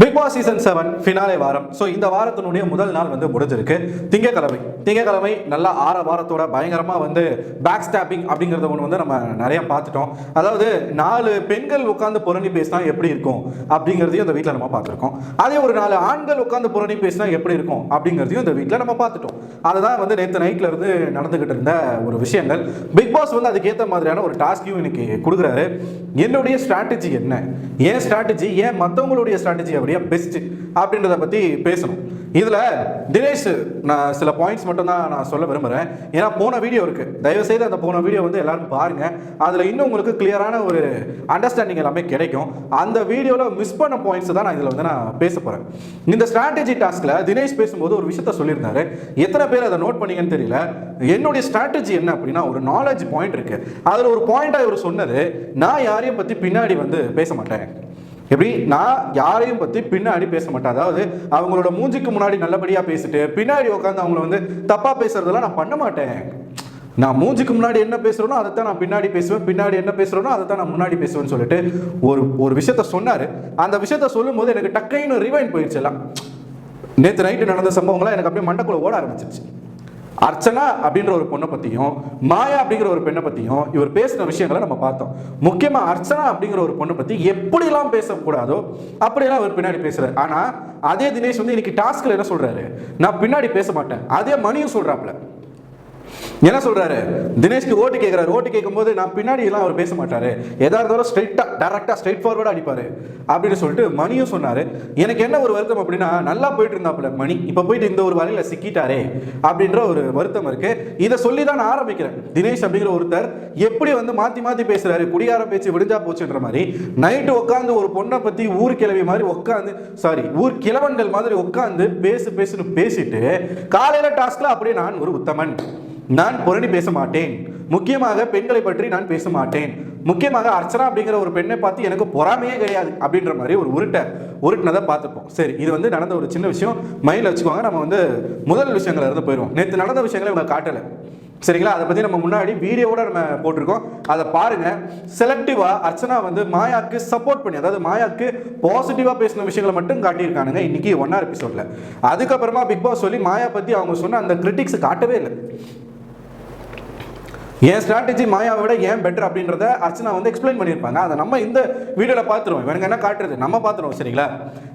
Bigg Boss season seven finale வாரம். So இந்த வாரத்தினுடைய முதல் நாள் வந்து முடிஞ்சிருக்கு. திங்கக்கிழமை. திங்கக்கிழமை நல்லா ஆற வாரத்தோட பயங்கரமாக வந்து பேக் ஸ்டாப்பிங் அப்படிங்கிறத ஒன்று வந்து நம்ம நிறைய பார்த்துட்டோம். அதாவது நாலு பெண்கள் உட்காந்து புரணி பேசினா எப்படி இருக்கும்? அப்படிங்கிறதையும் இந்த வீட்டில் நம்ம பார்த்துருக்கோம். அதே ஒரு நாலு ஆண்கள் உட்காந்து புரணி பேசினா எப்படி இருக்கும்? அப்படிங்கிறதையும் இந்த வீட்டில் நம்ம பார்த்துட்டோம். அதுதான் வந்து நேற்று நைட்டில் இருந்து நடந்துக்கிட்டு இருந்த ஒரு விஷயங்கள். பிக் பாஸ் வந்து அதுக்கேற்ற மாதிரியான ஒரு டாஸ்கையும் இன்னைக்கு கொடுக்குறாரு. என்னுடைய ஸ்ட்ராட்டஜி என்ன? ஏன் ஸ்ட்ராட்டஜி ஏன் மற்றவங்களுடைய ஸ்ட்ராட்டஜி அப்படியே பெஸ்ட் அப்படின்றத பற்றி பேசணும். இதில் தினேஷ் நான் சில பாயிண்ட்ஸ் மட்டும் தான் நான் சொல்ல விரும்புகிறேன் ஏன்னா போன வீடியோ இருக்குது தயவுசெய்து அந்த போன வீடியோ வந்து எல்லாரும் பாருங்கள் அதில் இன்னும் உங்களுக்கு கிளியரான ஒரு அண்டர்ஸ்டாண்டிங் எல்லாமே கிடைக்கும். அந்த வீடியோவில் மிஸ் பண்ண பாயிண்ட்ஸ் தான் நான் இதில் வந்து நான் பேச போகிறேன் இந்த ஸ்ட்ராட்டஜி டாஸ்கில் தினேஷ் பேசும்போது ஒரு விஷயத்த சொல்லியிருந்தாரு. எத்தனை பேர் அதை நோட் பண்ணீங்கன்னு தெரியல. என்னுடைய ஸ்ட்ராட்டஜி என்ன அப்படின்னா ஒரு நாலேஜ் பாயிண்ட் இருக்கு. அதில் ஒரு பாயிண்ட்டாக இவர் சொன்னது நான் யாரையும் பற்றி பின்னாடி வந்து பேச மாட்டேன். எப்படி? நான் யாரையும் பற்றி பின்னாடி பேச மாட்டேன். அதாவது அவங்களோட மூஞ்சிக்கு முன்னாடி நல்லபடியாக பேசிட்டு பின்னாடி உட்காந்து அவங்கள வந்து தப்பாக பேசுறதெல்லாம் நான் பண்ண மாட்டேன். நான் மூஞ்சிக்கு முன்னாடி என்ன பேசுகிறேனோ அதை தான் நான் பின்னாடி பேசுவேன். பின்னாடி என்ன பேசுகிறேனோ அதை தான் நான் முன்னாடி பேசுவேன்னு சொல்லிட்டு ஒரு ஒரு விஷயத்த சொன்னார். அந்த விஷயத்த சொல்லும்போது எனக்கு டக்கைன்னு ரிவைன் போயிடுச்சு எல்லாம். நேற்று நைட்டு நடந்த சம்பவங்கள்லாம் எனக்கு அப்படியே மண்டக்குள்ள ஓட ஆரம்பிச்சிருச்சு. அர்ச்சனா அப்படின்ற ஒரு பொண்ணை பற்றியும் மாயா அப்படிங்கிற ஒரு பெண்ணை பற்றியும் இவர் பேசின விஷயங்களை நம்ம பார்த்தோம். முக்கியமாக அர்ச்சனா அப்படிங்கிற ஒரு பொண்ணை பற்றி எப்படிலாம் பேசக்கூடாதோ அப்படியெல்லாம் அவர் பின்னாடி பேசுறாரு. ஆனால் அதே தினேஷ் வந்து இன்னைக்கு டாஸ்கில் என்ன சொல்றாரு? நான் பின்னாடி பேச மாட்டேன். அதே மணியும் சொல்றாப்ல என்ன சொல்றாரு? தினேஷ்க்கு ஓட்டு கேட்கிறாரு ஓட்டு கேட்கும்போது நான் பின்னாடி எல்லாம் அவர் பேச மாட்டாரு. எதா இருந்தாலும் ஸ்ட்ரைட்டா டேரக்டா ஸ்ட்ரைட் ஃபார்வர்டா அடிப்பாரு. அப்படின்னு சொல்லிட்டு மணியும் சொன்னாரு. எனக்கு என்ன ஒரு வருத்தம் அப்படின்னா நல்லா போயிட்டு இருந்தாப்புல மணி. இப்ப போயிட்டு இந்த ஒரு வலையில சிக்கிட்டாரே அப்படின்ற ஒரு வருத்தம் இருக்கு. இதை சொல்லி தான் நான் ஆரம்பிக்கிறேன். தினேஷ் அப்படிங்கிற ஒருத்தர் எப்படி வந்து மாத்தி மாத்தி பேசுறாரு? குடியார பேச்சு விடிஞ்சா போச்சுன்ற மாதிரி நைட்டு உட்காந்து ஒரு பொண்ணை பத்தி ஊர் கிழவி மாதிரி உட்காந்து சாரி ஊர் கிழவன்கள் மாதிரி உட்காந்து பேசு பேசுன்னு பேசிட்டு காலையில டாஸ்க்ல அப்படியே நான் ஒரு உத்தமன். நான் புரணி பேச மாட்டேன் முக்கியமாக பெண்களை பற்றி நான் பேச மாட்டேன் முக்கியமாக அர்ச்சனா அப்படிங்கிற ஒரு பெண்ணை பார்த்து எனக்கு பொறாமையே கிடையாது அப்படின்ற மாதிரி ஒரு உருட்டை உருட்டினதை பார்த்துப்போம். சரி இது வந்து நடந்த ஒரு சின்ன விஷயம். மைண்டில் வச்சுக்கோங்க நம்ம வந்து முதல் விஷயங்கள் இருந்து போயிடுவோம். நேற்று நடந்த விஷயங்களை இவங்க காட்டலை. சரிங்களா? அதை பற்றி நம்ம முன்னாடி வீடியோவோட நம்ம போட்டிருக்கோம். அதை பாருங்க. செலக்டிவா அர்ச்சனா வந்து மாயாக்கு சப்போர்ட் பண்ணி அதாவது மாயாக்கு பாசிட்டிவா பேசின விஷயங்களை மட்டும் காட்டியிருக்கானுங்க இன்னைக்கு ஒன் ஆர் எபிசோட்ல அதுக்கப்புறமா பிக் பாஸ் சொல்லி மாயா பத்தி அவங்க சொன்ன அந்த கிரிட்டிக்ஸ் காட்டவே இல்லை. என் ஸ்ட்ராட்டஜி மாயாவை விட ஏன் பெட்டர் அப்படின்றத அர்ச்சனா வந்து எக்ஸ்பிளைன் பண்ணியிருப்பாங்க. அதை நம்ம இந்த வீடியோவில் பார்த்துருவோம். இவங்க என்ன காட்டுறது? நம்ம பார்த்துருவோம் சரிங்களா?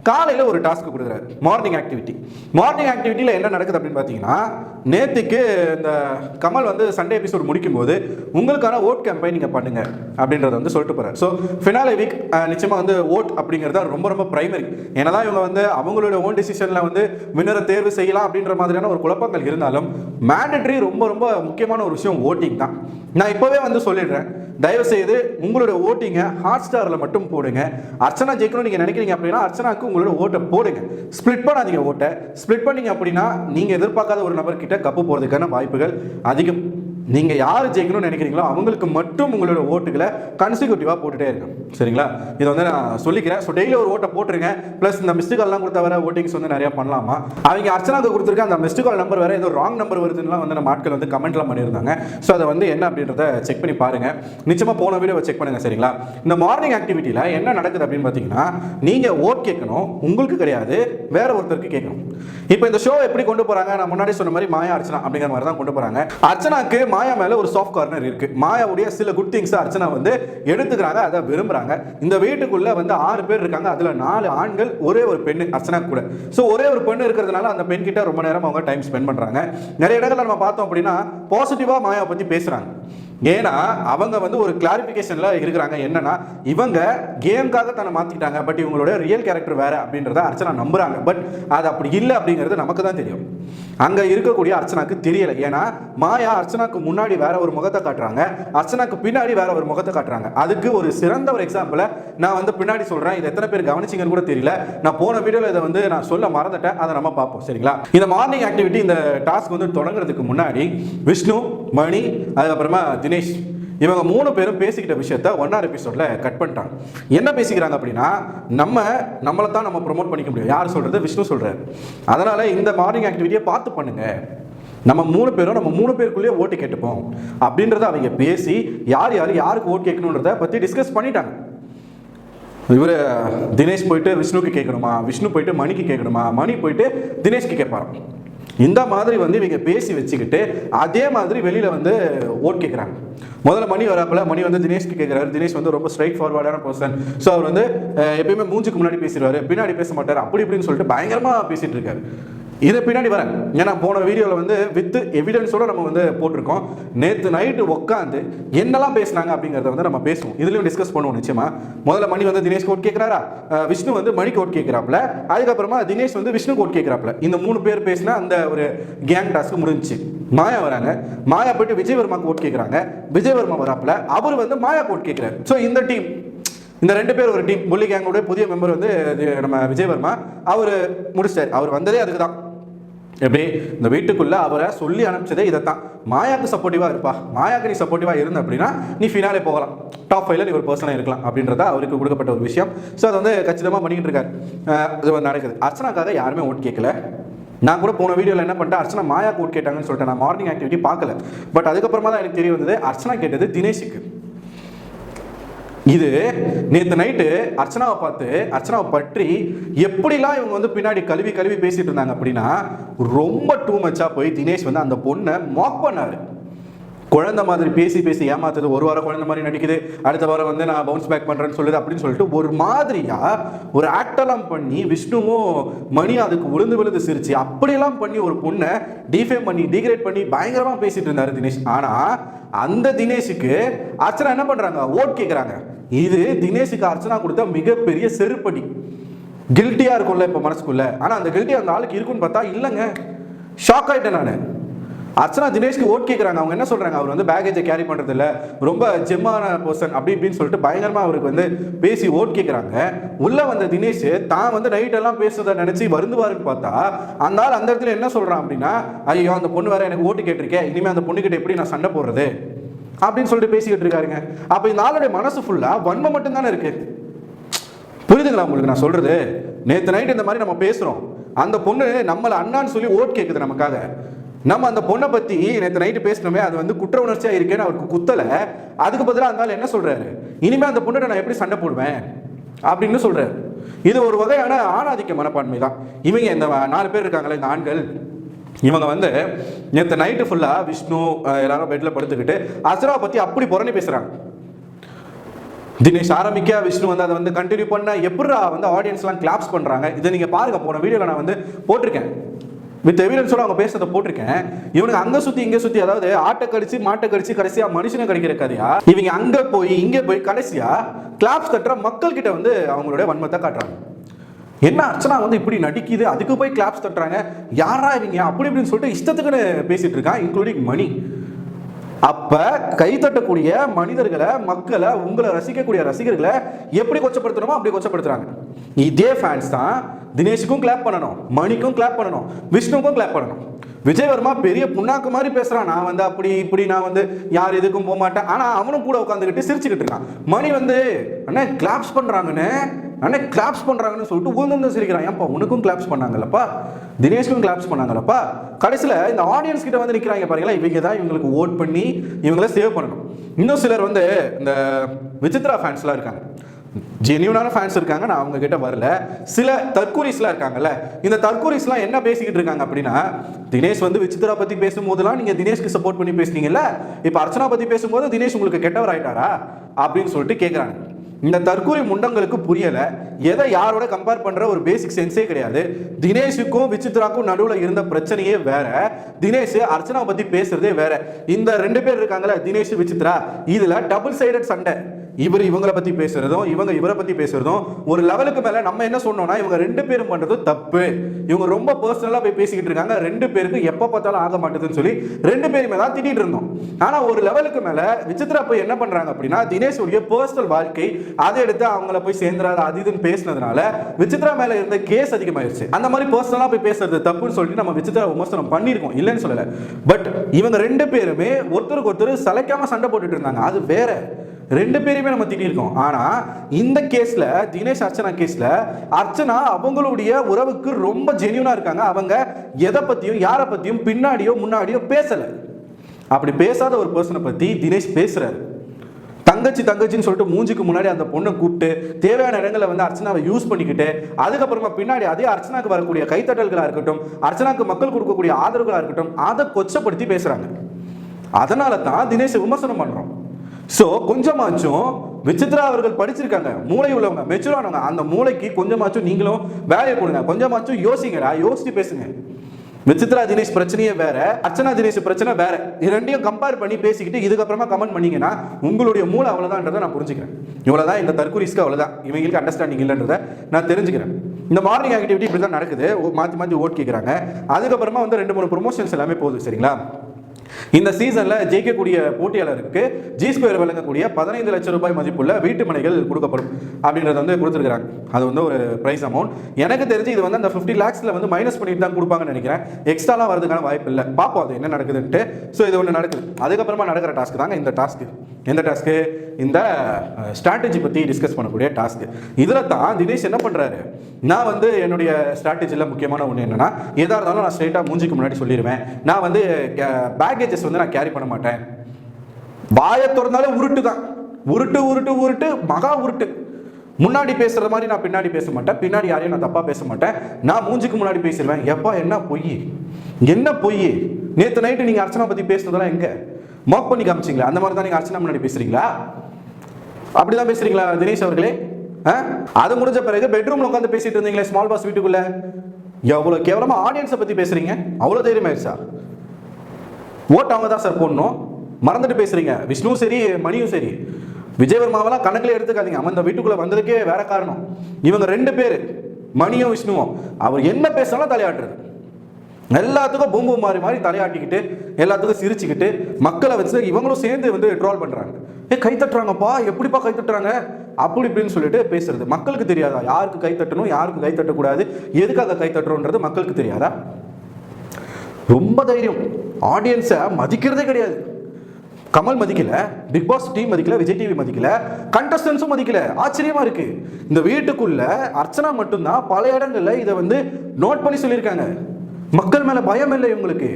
காலையில் ஒரு டாஸ்க் கொடுக்குறாரு. மார்னிங் ஆக்டிவிட்டி மார்னிங் ஆக்டிவிட்டியில் என்ன நடக்குது அப்படின்னு பார்த்தீங்கன்னா நேற்றுக்கு இந்த கமல் வந்து சண்டே எபிசோட் முடிக்கும் போது உங்களுக்கான ஓட் கேம்பெயின் நீங்கள் பண்ணுங்க அப்படின்றத வந்து சொல்லிட்டு போகிறார் ஸோ ஃபினாலே வீக் நிச்சயமாக வந்து ஓட் அப்படிங்கிறது ரொம்ப ரொம்ப பிரைமரி என்னதான் இவங்க வந்து அவங்களோட ஓன் டிசிஷனில் வந்து வின்னரை தேர்வு செய்யலாம் அப்படின்ற மாதிரியான ஒரு குழப்பங்கள் இருந்தாலும் மேண்டட்ரி ரொம்ப ரொம்ப முக்கியமான ஒரு விஷயம் ஓட்டிங் தான். நான் இப்போவே வந்து சொல்லிடுறேன். தயவு செய்து உங்களோட ஓட்டிங்க ஹாட் ஸ்டாரில் மட்டும் போடுங்க. அர்ச்சனா ஜெயிக்கணும்னு நீங்கள் நினைக்கிறீங்க அப்படின்னா அர்ச்சனாக்கு உங்களோட ஓட்டை போடுங்க. ஸ்ப்ளிட் பண்ணாதீங்க ஓட்டை. ஸ்ப்ளிட் பண்ணீங்க அப்படின்னா நீங்கள் எதிர்பார்க்காத ஒரு நபர்கிட்ட கப்பு போகிறதுக்கான வாய்ப்புகள் அதிகம். நீங்கள் யார் ஜெயிக்கணும்னு நினைக்கிறீங்களோ அவங்களுக்கு மட்டும் உங்களோட ஓட்டுகளை கன்சிக்யூட்டிவாக போட்டுகிட்டே இருக்கும் சரிங்களா? இதை வந்து நான் சொல்லிக்கிறேன். ஸோ டெய்லி ஒரு ஓட்டை போட்டுருங்க. ப்ளஸ் இந்த மிஸ்டு கால்லாம் கொடுத்த வர ஓட்டிங்ஸ் வந்து நிறையா பண்ணலாமா? அவங்க அர்ச்சனாக்கு கொடுத்துருக்க அந்த மிஸ்டு கால் நம்பர் வேறு ஏதோ ராங் நம்பர் வருதுன்னுலாம் வந்து நம்ம ஆட்கள் வந்து கமெண்ட்லாம் பண்ணியிருந்தாங்க. ஸோ அதை வந்து என்ன அப்படின்றத செக் பண்ணி பாருங்கள் நிச்சயமாக போன வீடியோ செக் பண்ணுங்கள் சரிங்களா? இந்த மார்னிங் ஆக்டிவிட்டியில் என்ன நடக்குது அப்படின்னு பார்த்தீங்கன்னா நீங்கள் ஓட் கேட்கணும். உங்களுக்கு கிடையாது. வேற ஒருத்தருக்கு கேட்கணும். இப்போ இந்த ஷோ எப்படி கொண்டு போகிறாங்க நான் முன்னாடி சொன்ன மாதிரி மாயா அர்ச்சனா அப்படிங்கிற மாதிரி தான் கொண்டு போகிறாங்க அர்ச்சனாக்கு மாயா மேலே ஒரு சாஃப்ட் கார்னர் இருக்கு. மாயாவுடைய சில குட் திங்ஸ் அர்ச்சனா வந்து எடுத்துக்கிறாங்க அதை விரும்புகிறாங்க இந்த வீட்டுக்குள்ளே வந்து ஆறு பேர் இருக்காங்க. அதில் நாலு ஆண்கள் ஒரே ஒரு பெண் அர்ச்சனா கூட. ஸோ ஒரே ஒரு பெண் இருக்கிறதுனால அந்த பெண் கிட்ட ரொம்ப நேரம் அவங்க டைம் ஸ்பெண்ட் பண்ணுறாங்க நிறைய இடங்களில் நம்ம பார்த்தோம் அப்படின்னா பாசிட்டிவாக மாயா பற்றி பேசுகிறாங்க ஏன்னா அவங்க வந்து ஒரு கிளாரிஃபிகேஷனில் இருக்கிறாங்க. என்னன்னா இவங்க கேம்காக தன்னை மாற்றிக்கிட்டாங்க பட் இவங்களோட ரியல் கேரக்டர் வேற அப்படின்றத அர்ச்சனா நம்புறாங்க. பட் அது அப்படி இல்லை அப்படிங்கிறது நமக்கு தான் தெரியும். அங்கே இருக்கக்கூடிய அர்ச்சனாக்கு தெரியலை. ஏன்னா மாயா அர்ச்சனாக்கு முன்னாடி வேற ஒரு முகத்தை காட்டுறாங்க. அர்ச்சனாக்கு பின்னாடி வேற ஒரு முகத்தை காட்டுறாங்க. அதுக்கு ஒரு சிறந்த ஒரு எக்ஸாம்பிளை நான் வந்து பின்னாடி சொல்கிறேன் இது எத்தனை பேர் கவனிச்சிங்கன்னு கூட தெரியல. நான் போன வீடியோவில் இதை வந்து நான் சொல்ல மறந்துட்டேன். அதை நம்ம பார்ப்போம். சரிங்களா? இந்த மார்னிங் ஆக்டிவிட்டி இந்த டாஸ்க் வந்து தொடங்குறதுக்கு முன்னாடி விஷ்ணு மணி அதுக்கப்புறமா தினேஷ். இவங்க மூணு பேரும் பேசிக்கிட்ட விஷயத்த ஒன்னார் எபிசோட்ல கட் பண்ணிட்டாங்க. என்ன பேசிக்கிறாங்க அப்படின்னா நம்ம நம்மளை தான் நம்ம ப்ரொமோட் பண்ணிக்க முடியும். யார் சொல்றது? விஷ்ணு சொல்றாரு. அதனால இந்த மார்னிங் ஆக்டிவிட்டியை பார்த்து பண்ணுங்க. நம்ம மூணு பேரும் நம்ம மூணு பேருக்குள்ளேயே ஓட்டு கேட்டுப்போம். அப்படின்றத அவங்க பேசி யார் யார் யாருக்கு ஓட்டு கேட்கணுன்றத பற்றி டிஸ்கஸ் பண்ணிட்டாங்க. இவர் தினேஷ் போயிட்டு விஷ்ணுக்கு கேட்கணுமா? விஷ்ணு போயிட்டு மணிக்கு கேட்கணுமா? மணி போயிட்டு தினேஷ்க்கு கேட்பாராம். இந்த மாதிரி வந்து இவங்க பேசி வச்சுக்கிட்டு அதே மாதிரி வெளியில் வந்து ஓட் கேட்குறாங்க முதல்ல மணி வரப்பல மணி வந்து தினேஷ்க்கு கேட்குறாரு தினேஷ் வந்து ரொம்ப ஸ்ட்ரைட் ஃபார்வர்டான பர்சன் ஸோ அவர் வந்து எப்பயுமே மூஞ்சுக்கு முன்னாடி பேசிடுவாரு. பின்னாடி பேச மாட்டார். அப்படி இப்படின்னு சொல்லிட்டு பயங்கரமாக பேசிகிட்டு இருக்காரு. இதை பின்னாடி வரேன். ஏன்னா போன வீடியோவில் வந்து வித் எவிடன்ஸோட நம்ம வந்து போட்டிருக்கோம். நேற்று நைட்டு உட்காந்து என்னெல்லாம் பேசுனாங்க அப்படிங்கிறத வந்து நம்ம பேசுவோம். இதுலையும் டிஸ்கஸ் பண்ணுவோம் நிச்சயமா. முதல்ல மணி வந்து தினேஷ் கோட் கேட்குறாரா விஷ்ணு வந்து மணி கோட் கேட்குறாப்ல அதுக்கப்புறமா தினேஷ் வந்து விஷ்ணு கோட் கேட்குறாப்ல இந்த மூணு பேர் பேசினா அந்த ஒரு கேங் டாஸ்க்கு முடிஞ்சுச்சு. மாயா வராங்க. மாயா போயிட்டு விஜயவர்மா கோட் கேட்குறாங்க விஜயவர்மா வராப்ல அவர் வந்து மாயா கோட் கேட்குறாரு ஸோ இந்த டீம் இந்த ரெண்டு பேர் ஒரு டீம் புள்ளி கேங்கோட புதிய மெம்பர் வந்து இது நம்ம விஜயவர்மா. அவர் முடிச்சிட்டார். அவர் வந்ததே அதுக்கு தான் எப்படி இந்த வீட்டுக்குள்ளே அவரை சொல்லி அனுப்பிச்சதே இதைத்தான். மாயாக்கு சப்போர்ட்டிவாக இருப்பா. மாயாக்கு நீ சப்போர்ட்டிவாக இருந்த அப்படின்னா நீ ஃபினாலே போகலாம். டாப் ஃபைவ்ல நீ ஒரு பர்சனாக இருக்கலாம் அப்படின்றத அவருக்கு கொடுக்கப்பட்ட ஒரு விஷயம். ஸோ அதை வந்து கச்சிதமாக பண்ணிக்கிட்டு இருக்காரு. இது நடக்குது. அர்ச்சனாக்காக யாருமே ஓட் கேட்கல. நான் கூட போன வீடியோவில் என்ன பண்ணிட்டேன்? அர்ச்சனா மாயா ஓட் கேட்டாங்கன்னு சொல்லிட்டு நான் மார்னிங் ஆக்டிவிட்டி பார்க்கல. பட் அதுக்கப்புறமா தான் எனக்கு தெரிய வந்தது அர்ச்சனா கேட்டது தினேஷுக்கு. இது நேற்று நைட்டு அர்ச்சனாவை பார்த்து அர்ச்சனாவை பற்றி எப்படிலாம் இவங்க வந்து பின்னாடி கழுவி கழுவி பேசிட்டு இருந்தாங்க அப்படின்னா ரொம்ப டூ மச்சா போய் தினேஷ் வந்து அந்த பொண்ணை மாக் பண்ணாரு. குழந்தை மாதிரி பேசி பேசி ஏமாத்துது ஒரு வாரம் குழந்தை மாதிரி நடிக்குது அடுத்த வாரம் வந்து நான் பவுன்ஸ் பேக் பண்றேன்னு சொல்லுது அப்படின்னு சொல்லிட்டு ஒரு மாதிரியா ஒரு ஆக்டெல்லாம் பண்ணி விஷ்ணுவும் மணி அதுக்கு விழுந்து விழுந்து சிரிச்சு அப்படியெல்லாம் பண்ணி ஒரு பொண்ணை டிஃபேம் பண்ணி டிகிரேட் பண்ணி பயங்கரமா பேசிட்டு இருந்தாரு தினேஷ். ஆனா அந்த தினேஷுக்கு அர்ச்சனா என்ன பண்றாங்க? ஓட் கேட்குறாங்க இது தினேஷுக்கு அர்ச்சனா கொடுத்த மிகப்பெரிய செருப்படி. கில்ட்டியா இருக்கும்ல இப்ப மனசுக்குள்ள. ஆனா அந்த கில்ட்டி அந்த ஆளுக்கு இருக்குன்னு பார்த்தா இல்லைங்க. ஷாக் ஆயிட்டேன் நான். அர்ச்சனா தினேஷ்க்கு ஓட் கேட்குறாங்க அவங்க என்ன சொல்றாங்க? அவர் வந்து பேகேஜை கேரி பண்றது இல்ல ரொம்ப ஜெம்மான பர்சன் அப்படி இப்படின்னு சொல்லிட்டு பயங்கரமா அவருக்கு வந்து பேசி ஓட் கேட்குறாங்க உள்ள வந்த தினேஷ் தான் வந்து நைட் எல்லாம் பேசுறதை நினைச்சு வருந்துவாருன்னு பார்த்தா அந்த ஆள் அந்த இடத்துல என்ன சொல்றான் அப்படின்னா ஐயோ அந்த பொண்ணு வேற எனக்கு ஓட்டு கேட்டிருக்கேன் இனிமே அந்த பொண்ணுகிட்ட எப்படி நான் சண்டை போடுறது? அப்படின்னு சொல்லிட்டு பேசிக்கிட்டு இருக்காருங்க. அப்ப இந்த ஆளுடைய மனசு ஃபுல்லா வன்மை மட்டும் தானே இருக்கு. புரியுதுங்களா உங்களுக்கு நான் சொல்றது? நேற்று நைட் இந்த மாதிரி நம்ம பேசுறோம். அந்த பொண்ணு நம்மளை அண்ணான்னு சொல்லி ஓட் கேட்குது நமக்காக. நம்ம அந்த பொண்ணை பத்தி நேற்று நைட்டு பேசினோமே அது வந்து குற்ற உணர்ச்சியா இருக்கேன்னு அவருக்கு குத்தல. அதுக்கு பதிலாக அந்த ஆள் என்ன சொல்றாரு? இனிமே அந்த பொண்ணை நான் எப்படி சண்டை போடுவேன்? அப்படின்னு சொல்றாரு. இது ஒரு வகையான ஆணாதிக்க மனப்பான்மை தான். இவங்க இந்த நாலு பேர் இருக்காங்களே இந்த ஆண்கள் இவங்க வந்து நேற்று நைட்டு ஃபுல்லாக விஷ்ணு எல்லாரும் பெட்டில் படுத்துக்கிட்டு அசுராவை பற்றி அப்படி புறணி பேசுகிறாங்க தினேஷ் ஆரம்பிக்க விஷ்ணு வந்து அதை வந்து கண்டினியூ பண்ண எப்படா வந்து ஆடியன்ஸ்லாம் கிளாப்ஸ் பண்ணுறாங்க இதை நீங்கள் பாருங்க. போன வீடியோவில் நான் வந்து போட்டிருக்கேன். வித் எவிடன்ஸோட அவங்க பேசுறத போட்டிருக்கேன். இவனுக்கு அங்க சுத்தி இங்க சுத்தி அதாவது ஆட்டை கடிச்சு மாட்டை கடிச்சு கடைசியா மனுஷனை கடிக்கிற கதையா இவங்க அங்க போய் இங்க போய் கடைசியா கிளாப்ஸ் தட்டுற மக்கள் கிட்ட வந்து அவங்களுடைய வன்மத்தை காட்டுறாங்க. என்ன அர்ச்சனா வந்து இப்படி நடிக்குது? அதுக்கு போய் கிளாப்ஸ் தட்டுறாங்க யாரா இவங்க? அப்படி இப்படின்னு சொல்லிட்டு இஷ்டத்துக்குன்னு பேசிட்டு இருக்கான் இன்க்ளூடிங் மணி. அப்ப கைத்தட்டக்கூடிய மனிதர்களை மக்களை உங்களை ரசிக்கக்கூடிய ரசிகர்களை எப்படி கொச்சப்படுத்தணுமோ அப்படி கொச்சப்படுத்துறாங்க. இதே ஃபேன்ஸ் தான் தினேஷுக்கும் கிளாப் பண்ணணும் மணிக்கும் கிளாப் பண்ணணும் விஷ்ணுவுக்கும் கிளாப் பண்ணணும். விஜயவர்மா பெரிய புண்ணாக்கு மாதிரி பேசுறான். நான் வந்து அப்படி இப்படி நான் வந்து யார் எதுக்கும் போக மாட்டேன். ஆனா அவனும் கூட உட்காந்துக்கிட்டு சிரிச்சுக்கிட்டு இருக்கான். மணி வந்து அண்ணே கிளாப்ஸ் பண்றாங்கன்னு அண்ணே கிளாப்ஸ் பண்றாங்கன்னு சொல்லிட்டு உழுந்து சிரிக்கிறான். ஏன்பா உனக்கும் கிளாப்ஸ் பண்ணாங்கல்லப்பா? தினேஷ்க்கும் கிளாப்ஸ் பண்ணாங்கல்லப்பா? கடைசியில் இந்த ஆடியன்ஸ் கிட்ட வந்து நிற்கிறாங்க பாருங்களா இவங்க தான் இவங்களுக்கு ஓட் பண்ணி இவங்கள சேவ் பண்ணணும். இன்னும் சிலர் வந்து இந்த விசித்ரா ஃபேன்ஸ்லாம் இருக்காங்க. ஜென்யூனான ஃபேன்ஸ் இருக்காங்க. நான் அவங்க கிட்ட வரல. சில தற்கூரிஸ்லாம் இருக்காங்கல்ல. இந்த தற்கூரிஸ்லாம் என்ன பேசிக்கிட்டு இருக்காங்க அப்படின்னா தினேஷ் வந்து விசித்ரா பத்தி பேசும்போதெல்லாம் நீங்க தினேஷ்க்கு சப்போர்ட் பண்ணி பேசுனீங்கல்ல? இப்போ அர்ச்சனா பத்தி பேசும்போது தினேஷ் உங்களுக்கு கெட்டவர் ஆயிட்டாரா? அப்படின்னு சொல்லிட்டு கேட்குறாங்க இந்த தற்கூரி முண்டங்களுக்கு புரியல. எதை யாரோட கம்பேர் பண்ற ஒரு பேசிக் சென்ஸே கிடையாது. தினேஷுக்கும் விசித்ராக்கும் நடுவில் இருந்த பிரச்சனையே வேற. தினேஷ் அர்ச்சனா பத்தி பேசுறதே வேற. இந்த ரெண்டு பேர் இருக்காங்கல்ல தினேஷ் விசித்ரா இதுல டபுள் சைடட் சண்டை. இவர் இவங்களை பத்தி பேசுறதும் இவங்க இவரை பத்தி பேசுறதும் ஒரு லெவலுக்கு மேல நம்ம என்ன சொன்னோம்னா இவங்க ரெண்டு பேரும் பண்றதும் தப்பு. இவங்க ரொம்ப பர்சனலா போய் பேசிக்கிட்டு இருக்காங்க. ரெண்டு பேருக்கு எப்ப பார்த்தாலும் ஆக மாட்டேதுன்னு சொல்லி ரெண்டு பேருமே தான் திட்டிட்டு இருந்தோம். ஆனா ஒரு லெவலுக்கு மேல விசித்ரா போய் என்ன பண்றாங்க அப்படின்னா தினேஷ் உடைய பர்சனல் வாழ்க்கை அதை எடுத்து அவங்கள போய் சேர்ந்துறாரு அது இதுன்னு பேசினதுனால விசித்ரா மேல இருந்த கேஸ் அதிகமாயிருச்சு. அந்த மாதிரி பர்சனலா போய் பேசுறது தப்புன்னு சொல்லிட்டு நம்ம விசித்ரா விமர்சனம் பண்ணியிருக்கோம். இல்லைன்னு சொல்லல. பட் இவங்க ரெண்டு பேருமே ஒருத்தருக்கு ஒருத்தர் சளைக்காம சண்டை போட்டுட்டு இருந்தாங்க. அது வேற. ரெண்டு பேரையுமே நம்ம திட்டிருக்கோம் ஆனால் இந்த கேஸில் தினேஷ் அர்ச்சனா கேஸில் அர்ச்சனா அவங்களுடைய உறவுக்கு ரொம்ப ஜென்யூனாக இருக்காங்க. அவங்க எதை பற்றியும் யாரை பற்றியும் பின்னாடியோ முன்னாடியோ பேசலை. அப்படி பேசாத ஒரு பர்சனை பற்றி தினேஷ் பேசுகிறாரு தங்கச்சி தங்கச்சின்னு சொல்லிட்டு மூஞ்சிக்கு முன்னாடி அந்த பொண்ணை கூப்பிட்டு தேவையான இடங்களை வந்து அர்ச்சனாவை யூஸ் பண்ணிக்கிட்டு அதுக்கப்புறமா பின்னாடி அதே அர்ச்சனாக்கு வரக்கூடிய கைத்தட்டல்களாக இருக்கட்டும் அர்ச்சனாக்கு மக்கள் கொடுக்கக்கூடிய ஆதரவுகளாக இருக்கட்டும் அதை கொச்சப்படுத்தி பேசுகிறாங்க அதனால தான் தினேஷ் விமர்சனம் பண்ணுறோம் ஸோ கொஞ்சமாச்சும் விசித்ரா அவர்கள் படிச்சிருக்காங்க மூளை உள்ளவங்க மெச்சூரானவங்க அந்த மூளைக்கு கொஞ்சமாச்சும் நீங்களும் வேலையை கொடுங்க கொஞ்சமாச்சும் யோசிங்கடா யோசித்து பேசுங்க. விசித்ரா தினேஷ் பிரச்சனையே வேற அர்ச்சனா தினேஷ் பிரச்சனை வேற. இது ரெண்டையும் கம்பேர் பண்ணி பேசிக்கிட்டு இதுக்கப்புறமா கமெண்ட் பண்ணீங்கன்னா உங்களுடைய மூளை அவ்வளோதான்றதை நான் புரிஞ்சுக்கிறேன். இவ்வளோதான் இந்த தற்கூரிஸ்க்கு அவ்வளோதான் இவங்களுக்கு அண்டர்ஸ்டாண்டிங் இல்லைன்றதை நான் தெரிஞ்சுக்கிறேன். இந்த மார்னிங் ஆக்டிவிட்டி இப்படி தான் நடக்குது. ஓ- மாற்றி ஓட் கேட்குறாங்க அதுக்கப்புறமா வந்து ரெண்டு மூணு ப்ரொமோஷன்ஸ் எல்லாமே போகுது சரிங்களா? இந்த சீசன்ல ஜெயிக்கக்கூடிய போட்டியாளருக்கு ஜி ஸ்கொயர் வழங்கக்கூடிய பதினைந்து லட்சம் ரூபாய் மதிப்புள்ள வீட்டு மனைகள் கொடுக்கப்படும் அப்படின்றத வந்து கொடுத்துருக்காங்க அது வந்து ஒரு பிரைஸ் அமௌண்ட் எனக்கு தெரிஞ்சு இது வந்து அந்த ஃபிஃப்டி லேக்ஸ்ல வந்து மைனஸ் பண்ணிட்டு தான் கொடுப்பாங்கன்னு நினைக்கிறேன். எக்ஸ்ட்ராலாம் வரதுக்கான வாய்ப்பு இல்லை. பார்ப்போம் அது என்ன நடக்குதுன்ட்டு. ஸோ இது ஒன்று நடக்குது. அதுக்கப்புறமா நடக்கிற டாஸ்க் தாங்க இந்த டாஸ்க் எந்த டாஸ்க்கு இந்த ஸ்ட்ராட்டஜி பற்றி டிஸ்கஸ் பண்ணக்கூடிய டாஸ்க் இதில் தான் தினேஷ் என்ன பண்ணுறாரு நான் வந்து என்னுடைய ஸ்ட்ராட்டஜியில் முக்கியமான ஒன்று என்னென்னா எதாக இருந்தாலும் நான் ஸ்ட்ரைட்டாக மூஞ்சிக்கு முன்னாடி சொல்லிடுவேன் நான் வந்து பேக்கேஜஸ் வந்து நான் கேரி பண்ண மாட்டேன். வாயை திறந்தாலே உருட்டு தான். உருட்டு உருட்டு உருட்டு மகா உருட்டு. முன்னாடி பேசுகிற மாதிரி நான் பின்னாடி பேச மாட்டேன். பின்னாடி யாரையும் நான் தப்பாக பேச மாட்டேன். நான் மூஞ்சிக்கு முன்னாடி பேசிடுவேன் எப்பா என்ன பொய்? என்ன பொய்? நேற்று நைட்டு நீங்கள் அர்ச்சனா பற்றி பேசுனதெல்லாம் எங்கே? மோக் பண்ணி காமிச்சிங்களா. அந்த மாதிரி தான் நீங்கள் அர்ச்சனா முன்னாடி பேசுறீங்களா? அப்படிதான் பேசுறீங்களா தினேஷ் அவர்களே? ஆ? அது முடிஞ்ச பிறகு பெட்ரூம்ல உட்காந்து பேசிட்டு இருந்தீங்களே ஸ்மால் பாஸ் வீட்டுக்குள்ள? எவ்வளவு கேவலமா ஆடியன்ஸை பத்தி பேசுறீங்க? அவ்வளவு தைரியமாயிருச்சா ஓட்டு அவங்க தான் சார் போடணும். மறந்துட்டு பேசுறீங்க. விஷ்ணுவும் சரி மணியும் சரி. விஜயவர்மாவெல்லாம் கணக்கில் எடுத்துக்காதீங்க. அவன் இந்த வீட்டுக்குள்ள வந்ததுக்கே வேற காரணம். இவங்க ரெண்டு பேர் மணியும் விஷ்ணுவும். அவர் என்ன பேசினாலும் தலையாட்டுறது. எல்லாத்துக்கும் பூம்பு மாறி மாறி தலையாட்டிக்கிட்டு எல்லாத்துக்கும் சிரிச்சுக்கிட்டு மக்களை வச்சு இவங்களும் சேர்ந்து வந்து ட்ரோல் பண்ணுறாங்க ஏ கை தட்டுறாங்கப்பா எப்படிப்பா கை தட்டுறாங்க? அப்படி இப்படின்னு சொல்லிட்டு பேசுறது. மக்களுக்கு தெரியாதா? யாருக்கு கை தட்டணும் யாருக்கு கை தட்டக்கூடாது? எதுக்காக கை தட்டுறோன்றது மக்களுக்கு தெரியாதா? ரொம்ப தைரியம். ஆடியன்ஸை மதிக்கிறதே கிடையாது. கமல் மதிக்கல பிக் பாஸ் டீம் மதிக்கல விஜய் டிவி மதிக்கல கண்டஸ்டன்ஸும் மதிக்கல. ஆச்சரியமா இருக்கு. இந்த வீட்டுக்குள்ள அர்ச்சனா மட்டும்தான் பல இடங்கள்ல இதை வந்து நோட் பண்ணி சொல்லியிருக்காங்க. மக்கள் மேலே பயம் இல்லை இவங்களுக்கு.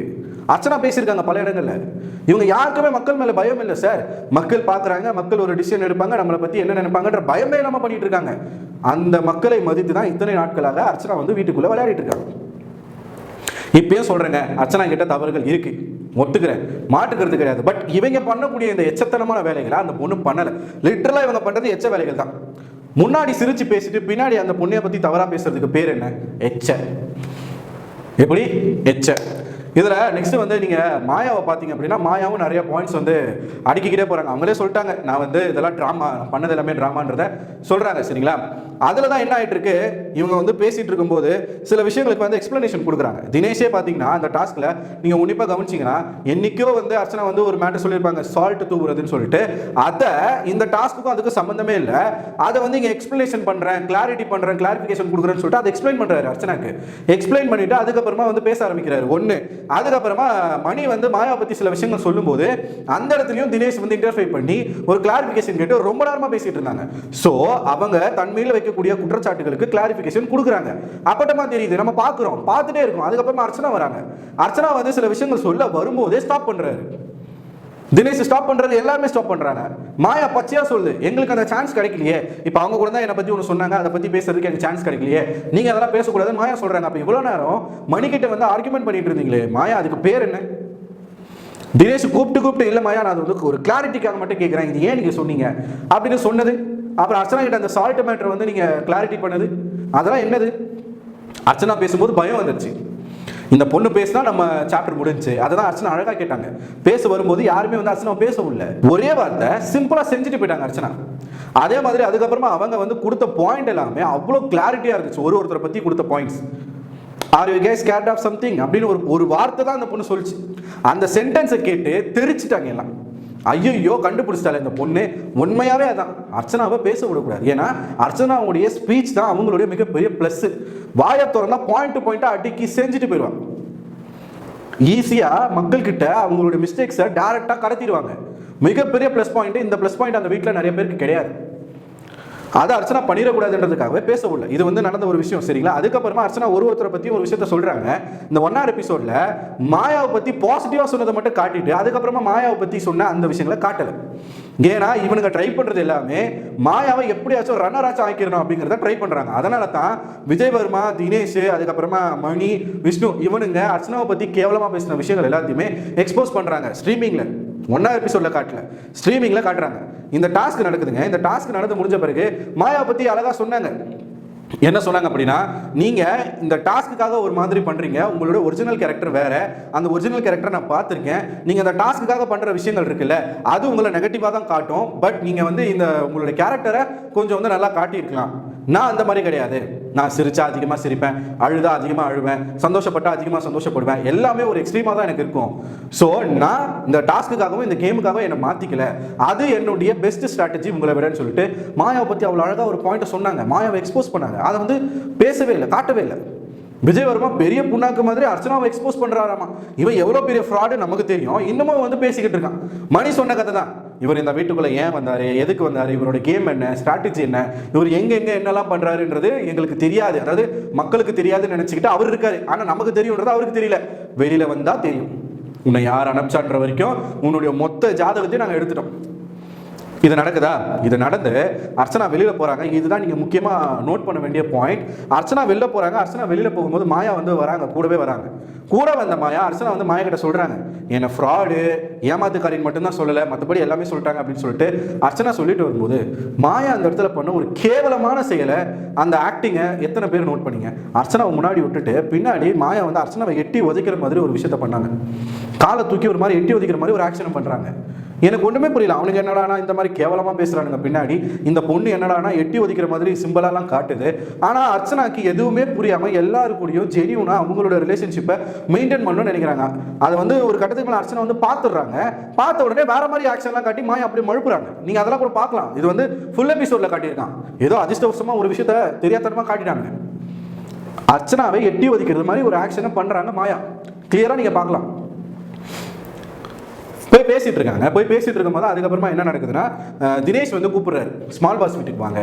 அர்ச்சனா பேசியிருக்காங்க பல இடங்களில். இவங்க யாருக்குமே மக்கள் மேலே பயம் இல்லை சார் மக்கள் பார்க்குறாங்க மக்கள் ஒரு டிசிஷன் எடுப்பாங்க நம்மளை பற்றி என்ன நினைப்பாங்கன்ற பயமே இல்லாமல் பண்ணிட்டு இருக்காங்க. அந்த மக்களை மதித்து தான் இத்தனை நாட்களாக அர்ச்சனா வந்து வீட்டுக்குள்ளே விளையாடிட்டு இருக்காங்க. இப்பயும் சொல்கிறேங்க அர்ச்சனா கிட்ட தவறுகள் இருக்கு. ஒத்துக்கிறேன். மாட்டுக்கிறது கிடையாது. பட் இவங்க பண்ணக்கூடிய இந்த எச்சத்தனமான வேலைகளை அந்த பொண்ணு பண்ணலை. லிட்டரலாக இவங்க பண்ணுறது எச்ச வேலைகள் தான். முன்னாடி சிரிச்சு பேசிட்டு பின்னாடி அந்த பொண்ணை பற்றி தவறாக பேசுறதுக்கு பேர் என்ன? எச்ச. எப்படி? எச்ச. இதில் நெக்ஸ்ட் வந்து நீங்கள் மாயாவை பார்த்தீங்க அப்படின்னா மாயாவும் நிறைய பாயிண்ட்ஸ் வந்து அடுக்கிக்கிட்டே போகிறாங்க அவங்களே சொல்லிட்டாங்க நான் வந்து இதெல்லாம் ட்ராமா பண்ணது எல்லாமே ட்ராமான்றத சொல்கிறாங்க சரிங்களா? அதில் தான் என்ன ஆகிட்டு இருக்கு இவங்க வந்து பேசிகிட்டு இருக்கும்போது சில விஷயங்களுக்கு வந்து எக்ஸ்ப்ளனேஷன் கொடுக்குறாங்க. தினேஷே பார்த்தீங்கன்னா அந்த டாஸ்கில் நீங்கள் உன்னிப்பாக கவனிச்சிங்கன்னா என்றைக்கோ வந்து அர்ச்சனா வந்து ஒரு மேட்டர் சொல்லியிருப்பாங்க சால்ட் தூவுறதுன்னு சொல்லிட்டு. அதை இந்த டாஸ்க்குக்கும் அதுக்கு சம்மந்தமே இல்லை. அதை வந்து இங்கே எக்ஸ்ப்ளனேஷன் பண்ணுறேன் கிளாரிட்டி பண்ணுறேன் கிளாரிஃபிகேஷன் கொடுக்குறேன்னு சொல்லிட்டு அதை எக்ஸ்பிளைன் பண்ணுறாரு அர்ச்சனாக்கு. எக்ஸ்பிளைன் பண்ணிவிட்டு அதுக்கப்புறமா வந்து பேச ஆரம்பிக்கிறாரு. ஒன்று அதுக்கப்புறமா மணி வந்து மாயா பற்றி சில விஷயங்கள் சொல்லும்போது அந்த இடத்துலையும் தினேஷ் வந்து இன்டர்ஃபை பண்ணி ஒரு கிளாரிஃபிகேஷன் கேட்டு ரொம்ப நேரமாக பேசிட்டு இருந்தாங்க. ஸோ அவங்க தன்மையில் வைக்கக்கூடிய குற்றச்சாட்டுகளுக்கு கிளாரிஃபிகேஷன் கொடுக்குறாங்க. அப்பட்டமா தெரியுது நம்ம பார்க்குறோம் பார்த்துட்டே இருக்கோம். அதுக்கப்புறமா அர்ச்சனா வராங்க. அர்ச்சனா வந்து சில விஷயங்கள் சொல்ல வரும்போதே ஸ்டாப் பண்ணுறாரு தினேஷ் ஸ்டாப் பண்றது எல்லாருமே ஸ்டாப் பண்றாங்க. மாயா பச்சையா சொல்லு. எங்களுக்கு அந்த சான்ஸ் கிடைக்கலையே. இப்போ அவங்க கூட தான் என்னை பத்தி ஒன்று சொன்னாங்க. அதை பத்தி பேசுறதுக்கு எனக்கு சான்ஸ் கிடைக்கலையே. நீங்க அதெல்லாம் பேசக்கூடாது. மாயா சொல்றாங்க. அப்போ இவ்வளவு நேரம் மணிக்கிட்ட வந்து ஆர்குமெண்ட் பண்ணிட்டு இருந்தீங்களே. மாயா அதுக்கு பேர் என்ன? தினேஷ் கூப்பிட்டு கூப்பிட்டு இல்லை மாயா நான் அது வந்து ஒரு கிளாரிட்டிக்காக மட்டும் கேட்குறேன் இது ஏன் நீங்க சொன்னீங்க? அப்படின்னு சொன்னது. அப்புறம் அர்ச்சனா கிட்ட அந்த சால்ட் மேட்டர் வந்து நீங்க கிளாரிட்டி பண்ணது. அதெல்லாம் என்னது? அர்ச்சனா பேசும்போது பயம் வந்துருச்சு. இந்த பொண்ணு பேசினா நம்ம சாப்டர் முடிஞ்சுச்சு. அதை தான் அர்ச்சனா அழகாக கேட்டாங்க. பேச வரும்போது யாருமே வந்து அர்ச்சனா பேச முடியல ஒரே வார்த்தை சிம்பிளாக செஞ்சுட்டு போயிட்டாங்க அர்ச்சனா. அதே மாதிரி அதுக்கப்புறமா அவங்க வந்து கொடுத்த பாயிண்ட் எல்லாமே அவ்வளோ கிளாரிட்டியாக இருந்துச்சு. ஒரு ஒருத்தரை பற்றி கொடுத்த points are you guys get off something அப்படின்னு ஒரு ஒரு வார்த்தை தான் அந்த பொண்ணு சொல்லிச்சு. அந்த சென்டென்ஸை கேட்டு தெரிச்சிட்டாங்க எல்லாம். ஐயோ கண்டுபிடிச்சிட்டால இந்த பொண்ணு. உண்மையாவே அதான். அர்ச்சனாவை பேச விடக்கூடாது. ஏன்னா அர்ச்சனாவுடைய ஸ்பீச் தான் அவங்களுடைய மிகப்பெரிய ப்ளஸ்ஸு வாயை திறந்தா பாயிண்ட் டு பாயிண்டா அடுக்கி செஞ்சுட்டு போயிடுவாங்க. ஈஸியா மக்கள்கிட்ட அவங்களுடைய மிஸ்டேக்ஸை டேரெக்டாக கடத்திடுவாங்க. மிகப்பெரிய ப்ளஸ் பாயிண்ட் இந்த ப்ளஸ் பாயிண்ட் அந்த வீட்டில் நிறைய பேருக்கு கிடையாது. அதை அர்ச்சனா பண்ணிடக்கூடாதுன்றதுக்காகவே பேசவில்லை. இது வந்து நடந்த ஒரு விஷயம் சரிங்களா? அதுக்கப்புறமா அர்ச்சனா ஒரு ஒருத்தரை பத்தி ஒரு விஷயத்த சொல்றாங்க. இந்த ஒன்னார் எபிசோட்ல மாயாவை பத்தி பாசிட்டிவா சொன்னதை மட்டும் காட்டிட்டு அதுக்கப்புறமா மாயாவை பத்தி சொன்ன அந்த விஷயங்களை காட்டலை. ஏன்னா இவனுங்க ட்ரை பண்றது எல்லாமே மாயாவை எப்படியாச்சும் ரன்னர் ஆச்சும் ஆக்கிடணும் அப்படிங்கிறத ட்ரை பண்றாங்க. அதனால தான் விஜயவர்மா தினேஷ் அதுக்கப்புறமா மணி விஷ்ணு இவனுங்க அர்ச்சனாவை பத்தி கேவலமா பேசின விஷயங்கள் எல்லாத்தையுமே எக்ஸ்போஸ் பண்றாங்க. ஸ்ட்ரீமிங்ல ஒன்னா எபிசோட்ல காட்டல. ஸ்ட்ரீமிங்ல காட்டுறாங்க. இந்த டாஸ்க் நடக்குதுங்க. இந்த டாஸ்க் நடந்து முடிஞ்ச பிறகு மாயாவை பத்தி அழகா சொன்னாங்க. என்ன சொன்னாங்க அப்படின்னா நீங்க இந்த டாஸ்க்குக்காக ஒரு மாதிரி பண்றீங்க உங்களோட ஒரிஜினல் கேரக்டர் வேற அந்த ஒரிஜினல் கேரக்டர் நான் பார்த்துருக்கேன். நீங்க அந்த டாஸ்க்குக்காக பண்ற விஷயங்கள் இருக்குல்ல அது உங்களை நெகட்டிவா தான் காட்டும். பட் நீங்க வந்து இந்த உங்களோட கேரக்டரை கொஞ்சம் வந்து நல்லா காட்டியிருக்கலாம். நான் அந்த மாதிரி கிடையாது. நான் சிரிச்சா அதிகமாக சிரிப்பேன் அழுதா அதிகமாக அழுவேன் சந்தோஷப்பட்டா அதிகமாக சந்தோஷப்படுவேன். எல்லாமே ஒரு எக்ஸ்ட்ரீமாக தான் எனக்கு இருக்கும். ஸோ நான் இந்த டாஸ்க்குக்காகவும் இந்த கேமுக்காகவும் என்னை மாற்றிக்கல அது என்னுடைய பெஸ்ட் ஸ்ட்ராட்டஜி உங்களை விடன்னு சொல்லிட்டு மாயாவை பற்றி அவ்வளோ அழகாக ஒரு பாயிண்ட்டை சொன்னாங்க. மாயாவை எக்ஸ்போஸ் பண்ணாங்க. அதை வந்து பேசவே இல்லை காட்டவே இல்லை. விஜய் வர்மா பெரிய புண்ணாக்கு மாதிரி அர்ச்சனாவை எக்ஸ்போஸ் பண்றாராமா? இவன் எவ்வளவு பெரிய ஃப்ராடு நமக்கு தெரியும். இன்னமும் வந்து பேசிக்கிட்டு இருக்கான். மணி சொன்ன கதை தான். இவர் இந்த வீட்டுக்குள்ள ஏன் வந்தாரு? எதுக்கு வந்தாரு? இவரோட கேம் என்ன? ஸ்ட்ராட்டஜி என்ன? இவர் எங்க எங்க என்னெல்லாம் பண்றாருன்றது எங்களுக்கு தெரியாது. அதாவது மக்களுக்கு தெரியாதுன்னு நினைச்சுக்கிட்டு அவர் இருக்காரு. ஆனா நமக்கு தெரியும்ன்றது அவருக்கு தெரியல. வெளியில வந்தா தெரியும். உன்னை யார் அனுப்பிச்சான்ற வரைக்கும் உன்னுடைய மொத்த ஜாதகத்தையும் நாங்கள் எடுத்துட்டோம். இது நடக்குதா? இது நடந்து அர்ச்சனா வெளியில போறாங்க. இதுதான் நீங்க முக்கியமா நோட் பண்ண வேண்டிய பாயிண்ட் அர்ச்சனா வெளில போறாங்க. அர்ச்சனா வெளியில போகும்போது மாயா வந்து வராங்க. கூடவே வராங்க. கூட வந்த மாயா அர்ச்சனா வந்து மாயா கிட்ட சொல்றாங்க. என்ன ஃப்ராடு ஏமாத்துக்காரின்னு மட்டும்தான் சொல்லல. மற்றபடி எல்லாமே சொல்லிட்டாங்க அப்படின்னு சொல்லிட்டு அர்ச்சனா சொல்லிட்டு வரும்போது மாயா அந்த இடத்துல பண்ண ஒரு கேவலமான செயலை அந்த ஆக்டிங்கை எத்தனை பேர் நோட் பண்ணீங்க? அர்ச்சனாவை முன்னாடி விட்டுட்டு பின்னாடி மாயா வந்து அர்ச்சனாவை எட்டி ஒதைக்கிற மாதிரி ஒரு விஷயத்த பண்ணாங்க. காலை தூக்கி ஒரு மாதிரி எட்டி ஒதைக்கிற மாதிரி ஒரு ஆக்ஷன் பண்றாங்க. எனக்கு ஒன்றுமே புரியல. அவனுக்கு என்னடானா இந்த மாதிரி கேவலமாக பேசுகிறானுங்க பின்னாடி. இந்த பொண்ணு என்னடானா எட்டி ஒதிக்கிற மாதிரி சிம்பிளாலாம் காட்டுது. ஆனால் அர்ச்சனாக்கு எதுவுமே புரியாமல் எல்லாரு கூடயும் ஜெனியூனா அவங்களோட ரிலேஷன்ஷிப்பை மெயின்டைன் பண்ணணும்னு நினைக்கிறாங்க. அதை வந்து ஒரு கட்டத்துக்கு மேலே அர்ச்சனா வந்து பார்த்துடுறாங்க பார்த்த உடனே வேற மாதிரி ஆக்ஷன்லாம் காட்டி மாயா அப்படியே மழுப்புறாங்க. நீங்கள் அதெல்லாம் கூட பார்க்கலாம். இது வந்து ஃபுல் எபிசோடில் காட்டியிருக்கான். ஏதோ அதிர்ஷ்டவசமாக ஒரு விஷயத்த தெரியாதனமாக காட்டிட்டாங்க அர்ச்சனாவை எட்டி ஒதிக்கிறது மாதிரி ஒரு ஆக்ஷனை பண்ணுறாங்க மாயா. கிளியராக நீங்கள் பார்க்கலாம். போய் பேசிட்டு இருக்காங்க. போய் பேசிட்டு இருக்கும்போது அதுக்கப்புறமா என்ன நடக்குதுன்னா தினேஷ் வந்து கூப்பிடுறாரு. ஸ்மால் பாஸ் வீட்டுக்கு வாங்க.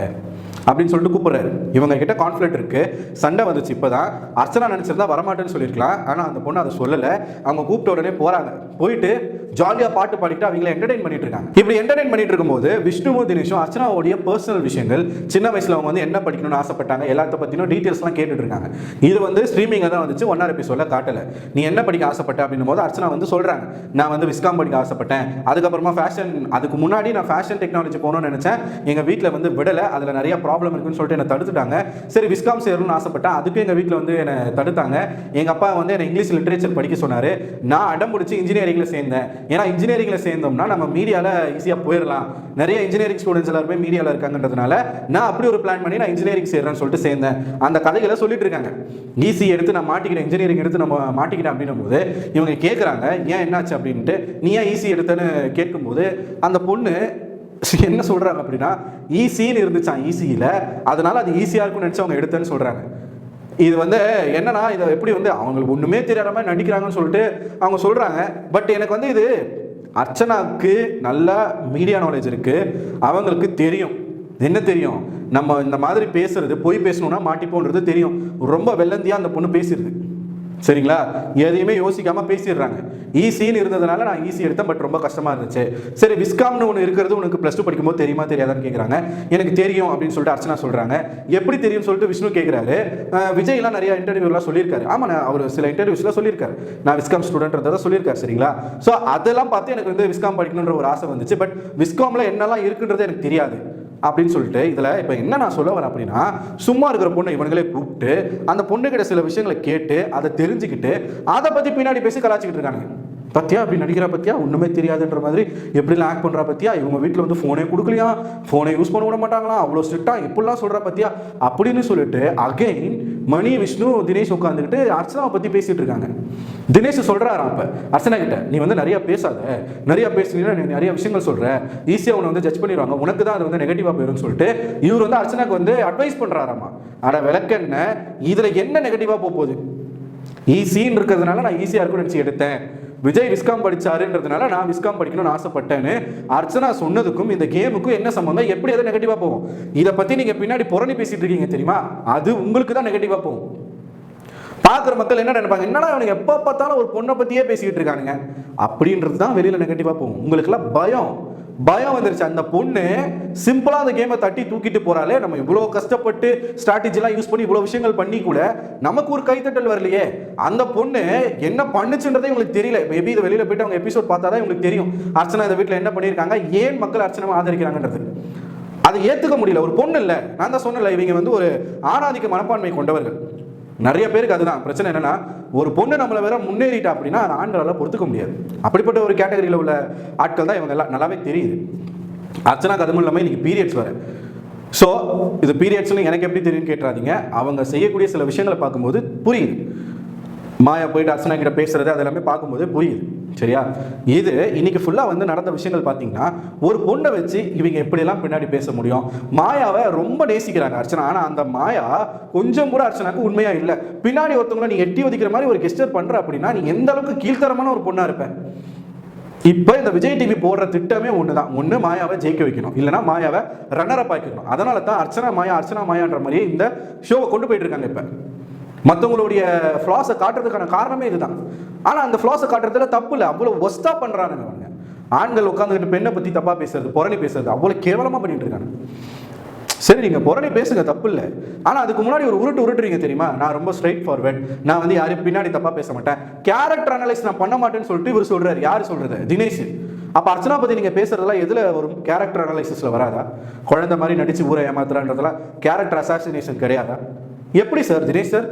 அப்படின்னு சொல்லிட்டு கூப்பிடுறாரு. இவங்க கிட்ட கான்ஃபிளிக் இருக்கு. சண்டை வந்துச்சு இப்போதான். அர்ச்சனா நினைச்சிருந்தா வரமாட்டேன்னு சொல்லியிருக்கலாம் ஆனால் அந்த பொண்ணு அதை சொல்லலை. அவங்க கூப்பிட்ட உடனே போறாங்க. போயிட்டு ஜாலியாக பாட்டு பாடிட்டு அவங்கள என்டர்டைன் பண்ணிட்டு இருக்காங்க. இப்படி என்டர்டைன் பண்ணிட்டு இருக்கும்போது விஷ்ணுவும் தினேஷும் அர்ச்சனாவுடைய பர்சனல் விஷயங்கள் சின்ன வயசில் அவங்க வந்து என்ன படிக்கணும்னு ஆசைப்பட்டாங்க எல்லாத்த பற்றினும் டீட்டெயில்ஸ்லாம் கேட்டுட்டு இருக்காங்க. இது வந்து ஸ்ட்ரீமிங்காக தான் வந்துச்சு ஒன் ஆர் எபிசோட காட்டல. நீ என்ன படிக்க ஆசைப்பட்ட அப்படின்னும் போது அர்ச்சனா வந்து சொல்கிறாங்க நான் வந்து விஸ்காம் படிக்க ஆசைப்பட்டேன். அதுக்கப்புறமா ஃபேஷன் அதுக்கு முன்னாடி நான் ஃபேஷன் டெக்னாலஜி போகணும்னு நினச்சேன். எங்கள் வீட்டில் வந்து விடலை அதில் நிறைய ப்ராப்ளம் இருக்குன்னு சொல்லிட்டு என்னை தடுத்துட்டாங்க. சரி விஸ்காம் சேரணும்னு ஆசைப்பட்டேன் அதுக்கும் எங்கள் வீட்டில் வந்து என்னை தடுத்தாங்க. எங்கள் அப்பா வந்து என்னை இங்கிலீஷ் லிட்ரேச்சர் படிக்க சொன்னார். நான் அடம் பிடிச்சி இன்ஜினியரிங்கில் சேர்ந்தேன். ஏன்னா இன்ஜினியரிங்கில் சேர்ந்தோம்னா நம்ம மீடியாவில் ஈஸியாக போயிடலாம் நிறைய இன்ஜினியரிங் ஸ்டூடெண்ட்ஸ் எல்லாருமே மீடியாவில் இருக்காங்கன்றதுனால நான் அப்படி ஒரு பிளான் பண்ணி நான் இன்ஜினியரிங் சேர்றேன்னு சொல்லிட்டு சேர்ந்தேன். அந்த கதைகளை சொல்லிட்டு இருக்காங்க. ஈஸி எடுத்து நான் மாட்டிக்கிறேன் இன்ஜினியரிங் எடுத்து நம்ம மாட்டிக்கிட்டேன் அப்படின்னும் போது இவங்க கேட்குறாங்க ஏன் என்னாச்சு? அப்படின்ட்டு. நீ ஏன் ஈஸி எடுத்தேன்னு கேட்கும்போது அந்த பொண்ணு என்ன சொல்கிறாங்க அப்படின்னா ஈஸின்னு இருந்துச்சான் ஈஸியில் அதனால அது ஈஸியாக இருக்கும்னு நினச்சி அவங்க எடுத்தேன்னு சொல்கிறாங்க இது வந்து என்னன்னா இதை எப்படி வந்து அவங்களுக்கு ஒண்ணுமே தெரியாத மாதிரி நடிக்கிறாங்கன்னு சொல்லிட்டு அவங்க சொல்றாங்க. பட் எனக்கு வந்து இது அர்ச்சனாவுக்கு நல்ல மீடியா நாலேஜ் இருக்கு. அவங்களுக்கு தெரியும். என்ன தெரியும்? நம்ம இந்த மாதிரி பேசுறது பொய் பேசணும்னா மாட்டிப்போன்றது தெரியும். ரொம்ப வெள்ளந்தியா அந்த பொண்ணு பேசிடுது. சரிங்களா? எதையுமே யோசிக்காம பேசிடுறாங்க. ஈஸின்னு இருந்ததுனால நான் ஈஸி எடுத்தேன் பட் ரொம்ப கஷ்டமா இருந்துச்சு. சரி விஸ்காம்னு ஒன்று இருக்கிறது உனக்கு ப்ளஸ் டூ படிக்கும்போது தெரியுமா தெரியாதான்னு கேட்குறாங்க எனக்கு தெரியும் அப்படின்னு சொல்லிட்டு அர்ச்சனா சொல்றாங்க. எப்படி தெரியும்னு சொல்லிட்டு விஷ்ணு கேட்குறாரு விஜய்லாம் நிறைய இன்டர்வியூலாம் சொல்லியிருக்காரு. ஆமா நான் அவர் சில இன்டர்வியூஸ்லாம் சொல்லியிருக்காரு. நான் விஸ்காம் ஸ்டூடெண்ட்ன்றதை சொல்லியிருக்காரு சரிங்களா? ஸோ அதெல்லாம் பார்த்து எனக்கு வந்து விஸ்காம் படிக்கணுன்ற ஒரு ஆசை வந்துச்சு. பட் விஸ்காம்ல என்னெல்லாம் இருக்குன்றது எனக்கு தெரியாது. அப்படின்னு சொல்லிட்டு இதில் இப்போ என்ன நான் சொல்ல வரேன் அப்படின்னா சும்மா இருக்கிற பொண்ணை இவனுங்களே கூப்பிட்டு அந்த பொண்ணுக்கிட்ட சில விஷயங்களை கேட்டு அதை தெரிஞ்சுக்கிட்டு அதை பற்றி பின்னாடி பேசி கலாச்சிக்கிட்டு இருக்காங்க பத்தியா? அப்படி நடிக்கிறா பத்தியா? ஒன்றுமே தெரியாதுன்ற மாதிரி எப்படிலாம் ஆக்ட் பண்ணுறா பத்தியா? இவங்க வீட்டில் வந்து ஃபோனே கொடுக்கலையா? ஃபோனை யூஸ் பண்ண விட மாட்டாங்களா? அவ்வளோ ஸ்ட்ரிக்டாக எப்படிலாம் சொல்கிறா பத்தியா? அப்படின்னு சொல்லிட்டு அகைன் மணி விஷ்ணு தினேஷ் உட்காந்துக்கிட்டு அர்ச்சனாவை பற்றி பேசிட்டு இருக்காங்க. தினேஷ் சொல்கிறாராம் அப்போ அர்ச்சனா கிட்ட நீ வந்து நிறைய பேசாத. நிறைய பேசுனீங்கன்னா நீ நிறைய விஷயங்கள் சொல்கிற ஈஸியாக உன்னை வந்து ஜட்ஜ் பண்ணிடுவாங்க. உனக்கு தான் அது வந்து நெகட்டிவாக போயிடும்னு சொல்லிட்டு இவர் வந்து அர்ச்சனாக்கு வந்து அட்வைஸ் பண்ணுறாராமா அட விளக்கென்ன இதில் என்ன நெகட்டிவாக போகுது? ஈஸின்னு இருக்கிறதுனால நான் ஈஸியாக இருக்கும்னு நினச்சி எடுத்தேன். விஜய் விஸ்காம் படிச்சாருன்றதுனால நான் விஸ்காம் படிக்கணும்னு ஆசைப்பட்டேன்னு அர்ச்சனா சொன்னதுக்கும் இந்த கேமுக்கும் என்ன சம்பந்தம்? எப்படி அதை நெகட்டிவாக போகும்? இதை பற்றி நீங்கள் பின்னாடி புறணி பேசிட்டு இருக்கீங்க தெரியுமா? அது உங்களுக்கு தான் நெகட்டிவாக போகும். பார்க்குற மக்கள் என்ன நினைப்பாங்க? என்னடா அவனுக்கு எப்போ பார்த்தாலும் ஒரு பொண்ணை பற்றியே பேசிக்கிட்டு இருக்கானுங்க. அப்படின்றது தான் வெளியில் நெகட்டிவாக போகும். உங்களுக்குலாம் பயம். பயம் வந்துருச்சு. அந்த பொண்ணு சிம்பிளாக அந்த கேமை தட்டி தூக்கிட்டு போறாளே. நம்ம இவ்வளோ கஷ்டப்பட்டு ஸ்ட்ராட்டஜிலாம் யூஸ் பண்ணி இவ்வளோ விஷயங்கள் பண்ணி கூட நமக்கு ஒரு கைத்தட்டல் வரலையே. அந்த பொண்ணு என்ன பண்ணுச்சுன்றதே உங்களுக்கு தெரியல. மேபி இதை வெளியில் போயிட்டு அவங்க எபிசோட் பார்த்தா தான் உங்களுக்கு தெரியும். அர்ச்சனா இந்த வீட்டில் என்ன பண்ணியிருக்காங்க? ஏன் மக்கள் அர்ச்சனை ஆதரிக்கிறாங்கன்றது. அதை ஏற்றுக்க முடியல. ஒரு பொண்ணு இல்லை. நான் தான் சொன்னல இவங்க வந்து ஒரு ஆணாதிக்க மனப்பான்மை கொண்டவர்கள். நிறைய பேருக்கு அதுதான். பிரச்சனை என்னன்னா ஒரு பொண்ணு நம்மளை வேற முன்னேறிட்டா அப்படின்னா அதை ஆண்களால் பொறுத்துக்க முடியாது. அப்படிப்பட்ட ஒரு கேட்டகரியில் உள்ள ஆட்கள் தான் இவங்க எல்லாம். நல்லாவே தெரியுது. அர்ச்சனாக்கு அதுவும் இல்லாமல் இன்னைக்கு பீரியட்ஸ் வர ஸோ இது பீரியட்ஸ்னு எனக்கு எப்படி தெரியும் கேட்டுறாதீங்க. அவங்க செய்யக்கூடிய சில விஷயங்களை பார்க்கும்போது புரியுது. மாயா போயிட்டு அர்ச்சனா கிட்ட பேசுறது அது எல்லாமே பார்க்கும்போது புரியுது. சரியா? இது இன்னைக்கு ஃபுல்லாக வந்து நடந்த விஷயங்கள் பார்த்தீங்கன்னா ஒரு பொண்ணை வச்சு இவங்க எப்படியெல்லாம் பின்னாடி பேச முடியும்? மாயாவை ரொம்ப நேசிக்கிறாங்க அர்ச்சனா. ஆனால் அந்த மாயா கொஞ்சம் கூட அர்ச்சனாக்கு உண்மையாக இல்லை. பின்னாடி ஒருத்தவங்களை நீ எட்டி ஒதிக்கிற மாதிரி ஒரு கெஸ்டர் பண்ணுற அப்படின்னா நீ எந்த அளவுக்கு கீழ்த்தரமான ஒரு பொண்ணாக இருப்பேன் இப்போ இந்த விஜய் டிவி போடுற திட்டமே ஒன்று தான் ஒன்று மாயாவை ஜெயிக்க வைக்கணும். இல்லைனா மாயாவை ரன்னர் ஆக்கிக்கணும். அதனால தான் அர்ச்சனா மாயா அர்ச்சனா மாயான்ற மாதிரியே இந்த ஷோவை கொண்டு போயிட்டு இருக்காங்க இப்போ. மற்றவங்களுடைய ஃப்ளாஸை காட்டுறதுக்கான காரணமே இதுதான். ஆனால் அந்த ஃப்ளாஸை காட்டுறதுல தப்பு இல்லை. அவ்வளோ ஒஸ்ட்டாக பண்ணுறானுங்க அவங்க ஆண்கள் உட்காந்துக்கிட்டு பெண்ணை பற்றி தப்பாக பேசுறது புறணி பேசுறது அவ்வளோ கேவலமாக பண்ணிட்டு இருக்காங்க. சரி நீங்கள் புறணி பேசுங்க தப்பு இல்லை. ஆனால் அதுக்கு முன்னாடி ஒரு உருட்டு உருட்டுறீங்க தெரியுமா? நான் ரொம்ப ஸ்ட்ரைட் ஃபார்வர்ட் நான் வந்து யாரையும் பின்னாடி தப்பாக பேச மாட்டேன். கேரக்டர் அனலைஸ் நான் பண்ண மாட்டேன்னு சொல்லிட்டு இவர் சொல்கிறார் யார் சொல்கிறது தினேஷ். அப்போ அர்ச்சனா பற்றி நீங்கள் பேசுறதெல்லாம் எதில் வரும்? கேரக்டர் அனலைசிஸில் வராதா? குழந்தை மாதிரி நடித்து ஊரை ஏமாத்துறான்றதெல்லாம் கேரக்டர் அசாசினேஷன் கிடையாதா? எப்படி சார் தினேஷ் சார்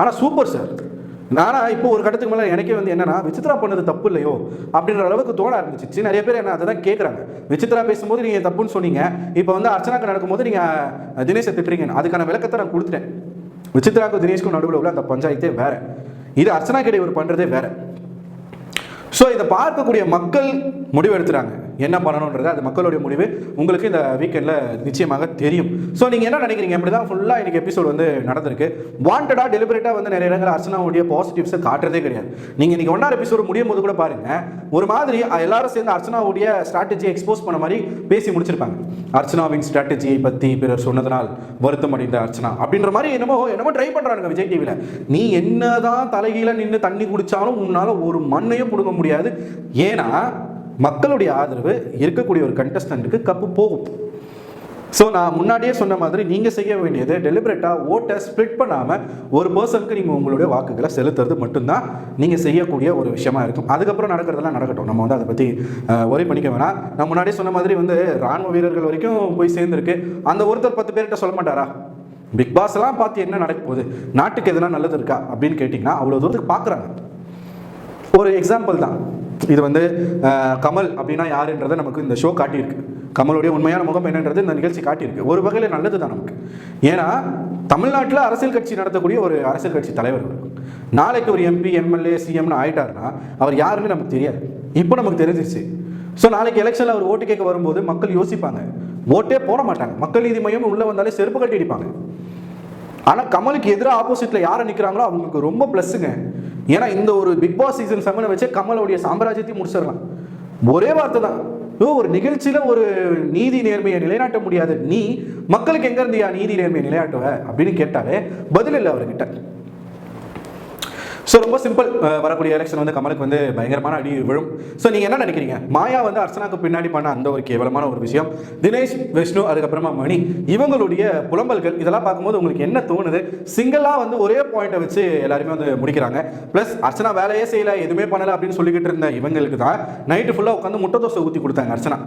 ஆனால் சூப்பர் சார் நானா இப்போ ஒரு கட்டத்துக்கு மேலே எனக்கே வந்து என்னன்னா விசித்ரா பண்ணது தப்பு இல்லையோ அப்படின்ற அளவுக்கு தோண ஆரம்பிச்சிச்சு. நிறைய பேர் என்ன அதை தான் கேட்குறாங்க விசித்ரா பேசும்போது நீங்கள் தப்புன்னு சொன்னீங்க. இப்போ வந்து அர்ச்சனாக்கு நடக்கும்போது நீங்கள் தினேஷை திட்டுறீங்க அதுக்கான விளக்கத்தை நான் கொடுத்துட்டேன். விசித்ராக்கும் தினேஷ்க்கும் நடுவில் உள்ள அந்த பஞ்சாயத்தே வேற. இது அர்ச்சனா கிட்ட இவர் பண்ணுறதே வேற. ஸோ இதை பார்க்கக்கூடிய மக்கள் முடிவு எடுத்துறாங்க என்ன பண்ணணுன்றது அது மக்களுடைய முடிவு. உங்களுக்கு இந்த வீக்கெண்டில் நிச்சயமாக தெரியும். ஸோ நீங்கள் என்ன நினைக்கிறீங்க? அப்படி தான் ஃபுல்லாக இன்றைக்கி எபிசோட் வந்து நடந்திருக்கு. வாண்டடாக டெலிபரேட்டாக வந்து நிறைய இடங்கள் அர்ச்சனாவுடைய பாசிட்டிவ்ஸை காட்டுறதே கிடையாது. நீங்கள் இன்றைக்கி ஒன்றாம் எபிசோடு முடியும் போது கூட பாருங்கள் ஒரு மாதிரி எல்லாரும் சேர்ந்து அர்ச்சனாவுடைய ஸ்ட்ராட்டஜியை எக்ஸ்போஸ் பண்ண மாதிரி பேசி முடிச்சிருப்பாங்க. அர்ச்சனாவின் ஸ்ட்ராட்டஜியை பற்றி பிறர் சொன்னதனால் வருத்தம் அடைந்த அர்ச்சனா அப்படின்ற மாதிரி என்னமோ என்னமோ ட்ரை பண்ணுறாங்க விஜய் டிவியில் நீ என்னதான் தலைகீழ நின்று தண்ணி குடித்தாலும் உன்னால் ஒரு மண்ணையும் பிடுங்க முடியாது. ஏன்னா மக்களுடைய ஆதரவு இருக்கக்கூடிய ஒரு கண்டஸ்டண்ட்டுக்கு கப்பு போகும். ஸோ நான் முன்னாடியே சொன்ன மாதிரி நீங்கள் செய்ய வேண்டியது டெலிபரேட்டாக ஓட்டை ஸ்ப்ளிட் பண்ணாமல் ஒரு பர்சனுக்கு நீங்கள் உங்களுடைய வாக்குகளை செலுத்துறது மட்டும்தான் நீங்கள் செய்யக்கூடிய ஒரு விஷயமா இருக்கும். அதுக்கப்புறம் நடக்கிறதெல்லாம் நடக்கட்டும். நம்ம வந்து அதை பற்றி ஒரே பண்ணிக்க வேணாம். நான் முன்னாடியே சொன்ன மாதிரி வந்து ராணுவ வீரர்கள் வரைக்கும் போய் சேர்ந்துருக்கு. அந்த ஒருத்தர் பத்து பேர்கிட்ட சொல்ல மாட்டாரா? பிக் பாஸ்லாம் பார்த்து என்ன நடக்க போகுது? நாட்டுக்கு எதனா நல்லது இருக்கா? அப்படின்னு கேட்டிங்கன்னா அவ்வளோ தூரத்துக்கு பார்க்குறாங்க. ஒரு எக்ஸாம்பிள் தான். இது வந்து கமல் அப்படின்னா யாருன்றதை நமக்கு இந்த ஷோ காட்டியிருக்கு. கமலுடைய உண்மையான முகம் என்னன்றது இந்த நிகழ்ச்சி காட்டியிருக்கு. ஒரு வகையில் நல்லது தான் நமக்கு. ஏன்னா தமிழ்நாட்டில் அரசியல் கட்சி நடத்தக்கூடிய ஒரு அரசியல் கட்சி தலைவர் நாளைக்கு ஒரு எம்பி எம்எல்ஏ சிஎம்னு ஆயிட்டாருன்னா அவர் யாருன்னு நமக்கு தெரியாது. இப்போ நமக்கு தெரிஞ்சிருச்சு. ஸோ நாளைக்கு எலெக்ஷனில் அவர் ஓட்டு கேட்க வரும்போது மக்கள் யோசிப்பாங்க. ஓட்டே போட மாட்டாங்க. மக்கள் நீதி மையம் உள்ளே வந்தாலே செருப்பு கட்டி அடிப்பாங்க. ஆனால் கமலுக்கு எதிராக ஆப்போசிட்டில் யாரை நிற்கிறாங்களோ அவங்களுக்கு ரொம்ப ப்ளஸ்ஸுங்க ஏன்னா இந்த ஒரு பிக் பாஸ் சீசன் செவனை வச்சு கமலோடைய சாம்ராஜ்யத்தையும் முடிச்சிடலாம். ஒரே வார்த்தை தான். ஓ ஒரு நிகழ்ச்சியில் ஒரு நீதி நேர்மையை நிலைநாட்ட முடியாது. நீ மக்களுக்கு எங்க இருந்தியா? நீதி நேர்மையை நிலைநாட்டுவ? அப்படின்னு கேட்டாலே பதில் இல்லை அவர்கிட்ட. ஸோ ரொம்ப சிம்பிள் வரக்கூடிய எலெக்ஷன் வந்து கமலுக்கு வந்து பயங்கரமான அடி விழும். ஸோ நீங்கள் என்ன நினைக்கிறீங்க? மாயா வந்து அர்ச்சனாக்கு பின்னாடி பண்ண அந்த ஒரு கேவலமான ஒரு விஷயம். தினேஷ் விஷ்ணு அதுக்கப்புறமா மணி. இவங்களுடைய புலம்பல்கள் இதெல்லாம் பார்க்கும்போது உங்களுக்கு என்ன தோணுது? சிங்கிளாக வந்து ஒரே பாயிண்ட்டை வச்சு எல்லாருமே வந்து முடிக்கிறாங்க. ப்ளஸ் அர்ச்சனா வேலையே செய்யலை எதுவுமே பண்ணலை அப்படின்னு சொல்லிக்கிட்டு இருந்த இவங்களுக்கு தான் நைட்டு ஃபுல்லாக உட்காந்து முட்டை தோசை ஊற்றி கொடுத்தாங்க அர்ச்சனா.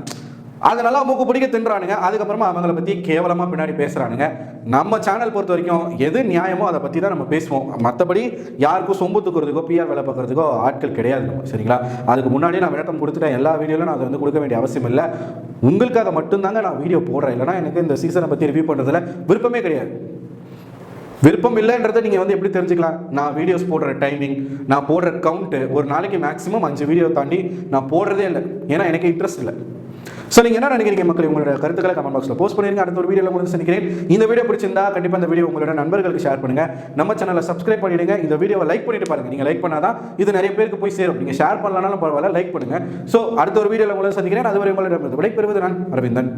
அதை நல்லா மூக்கு பிடிக்க தின்றானுங்க. அதுக்கப்புறமா அவங்கள பற்றி கேவலமாக பின்னாடி பேசுகிறானுங்க நம்ம சேனல் பொறுத்த வரைக்கும் எது நியாயமோ அதை பற்றி தான் நம்ம பேசுவோம். மற்றபடி யாருக்கும் சொம்பு தூக்குறதுக்கோ பிஆர் வேலை பார்க்குறதுக்கோ ஆட்கள் கிடையாது நம்ம சரிங்களா? அதுக்கு முன்னாடியே நான் விளக்கம் கொடுத்துட்டேன். எல்லா வீடியோலும் நான் அதை வந்து கொடுக்க வேண்டிய அவசியம் இல்லை. உங்களுக்காக மட்டும்தாங்க நான் வீடியோ போடுறேன். இல்லைனா எனக்கு இந்த சீசனை பற்றி ரிவ்யூ பண்ணுறதுல விருப்பமே கிடையாது. விருப்பம் இல்லைன்றதை நீங்கள் வந்து எப்படி தெரிஞ்சுக்கலாம்? நான் வீடியோஸ் போடுற டைமிங் நான் போடுற கவுண்ட்டு ஒரு நாளைக்கு மேக்ஸிமம் அஞ்சு வீடியோ தாண்டி நான் போடுறதே இல்லை. ஏன்னா எனக்கு இன்ட்ரெஸ்ட் இல்லை. ஸோ நீங்கள் என்ன நினைக்கிறீங்க மக்கள்? உங்களோட கருத்துக்களை கமெண்ட் பாக்ஸில் போஸ்ட் பண்ணிருங்க. அடுத்த ஒரு வீடியோவில் முடிஞ்சு சந்திக்கிறேன் இந்த வீடியோ பிடிச்சிருந்தா கண்டிப்பாக இந்த வீடியோ உங்களோட நண்பர்களுக்கு ஷேர் பண்ணுங்க. நம்ம சேனலை சப்ஸ்கிரைப் பண்ணிடுங்க. இந்த வீடியோவை லைக் பண்ணிட்டு பாருங்க. நீங்கள் லைக் பண்ணாதான் இது நிறைய பேருக்கு போய் சேரும். நீங்கள் ஷேர் பண்ணலனாலும் பரவாயில்ல லைக் பண்ணுங்க. ஸோ அடுத்த ஒரு வீடியோவில் உங்களை சந்திக்கிறேன். அதுவரை உங்களிடம் விடைபெறுவது நான் அரவிந்தன்.